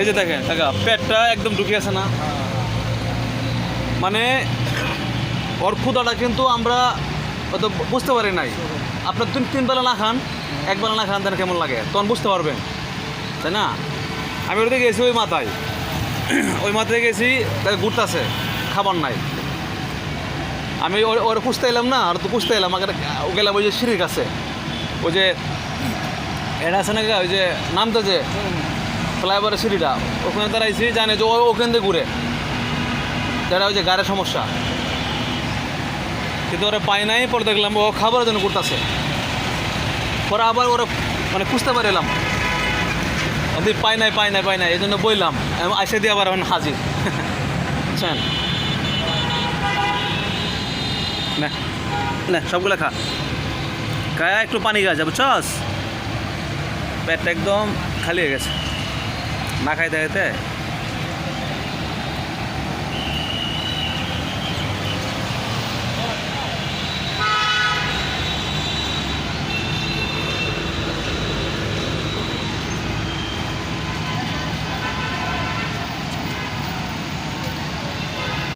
এই যে দেখেন পেটটা একদম ঢুকে আছে না। মানে ওর ক্ষুদাটা কিন্তু আমরা হয়তো বুঝতে পারি নাই। আপনার তিন তিন বেলা না খান, এক বেলা না খান তাহলে কেমন লাগে? তখন বুঝতে পারবেন, তাই না? আমি ওটাতে গেছি ওই মাথায়। ওই মাথায় গেছি ঘুরতেছে, খাবার নাই। আমি ওর খুঁজতে এলাম না, আর তো খুঁজতে এলাম, আগে গেলাম ওই যে সিঁড়ির কাছে। ওই যে, এটা আছে না ওই যে নামটা যে ফ্লাইওভারের সিঁড়িটা। ওখানে দাঁড়াইছি জানে যে ওখান দিয়ে ঘুরে। যেটা ওই যে গাড়ির সমস্যা। কিন্তু ওরা পাই নাই, পরে দেখলাম ও খাবারের জন্য করতেছে পরে আবার ওরা মানে খুঁজতে পারিলাম আমি পাই নাই পাই নাই পাই নাই। এই জন্য বইলাম আমি আইসে দিয়ে আবার এখন হাজির। বুঝছেন? না সবগুলো খা। খায় একটু পানি গা বুঝছস? পেটটা একদম খালি হয়ে গেছে। 拿开的，对